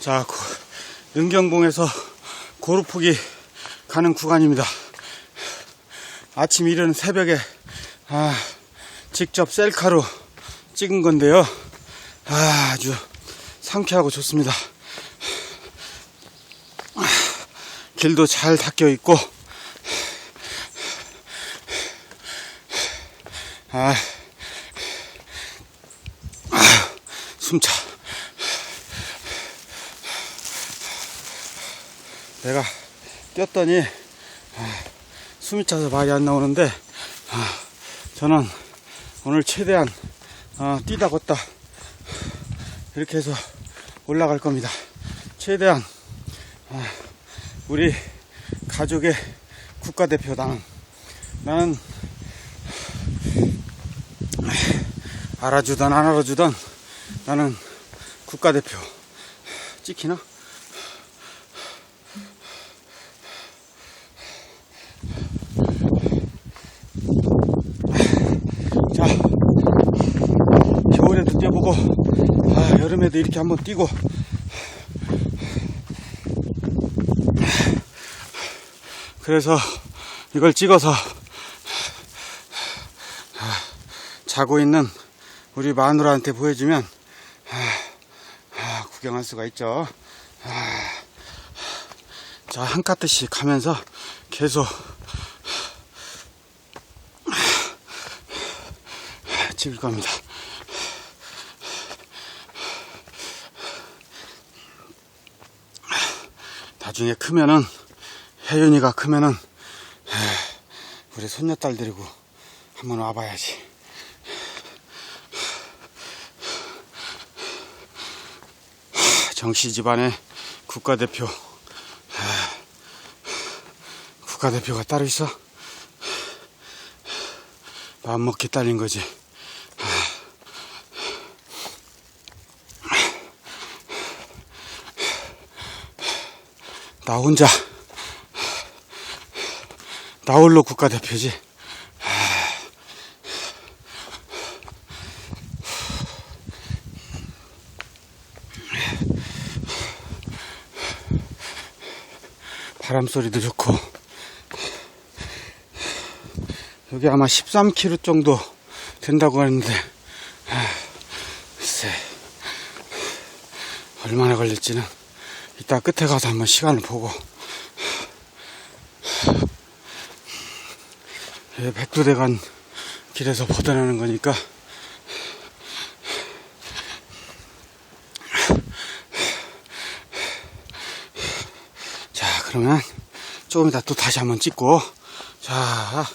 자, 고- 능경봉에서 고루프기 가는 구간입니다. 아침 이른 새벽에 아, 직접 셀카로 찍은 건데요. 아, 아주 상쾌하고 좋습니다. 아, 길도 잘 닦여 있고 아, 아, 숨차. 내가 뛰었더니 아, 숨이 차서 말이 안 나오는데 아, 저는 오늘 최대한 아, 뛰다 걷다 이렇게 해서 올라갈 겁니다. 최대한 아, 우리 가족의 국가대표 나는 나는 알아주던 안 알아주던 나는 국가대표 찍히나? 자 겨울에도 뛰어보고 아, 여름에도 이렇게 한번 뛰고 그래서 이걸 찍어서 자고 있는 우리 마누라한테 보여주면 아, 아, 구경할 수가 있죠. 아, 자, 한 카트씩 하면서 계속 찍을 겁니다. 나중에 크면은 혜윤이가 크면은 에, 우리 손녀딸 데리고 한번 와봐야지. 정씨 집안의 국가대표 아, 국가대표가 따로 있어 마음먹기 딸린 거지 나 혼자 나 홀로 국가대표지. 바람 소리도 좋고 여기 아마 13km 정도 된다고 하는데 아, 얼마나 걸릴지는 이따 끝에 가서 한번 시간을 보고. 예, 백두대간 길에서 벗어나는 거니까. 자 그러면 조금 이따 또 다시 한번 찍고. 자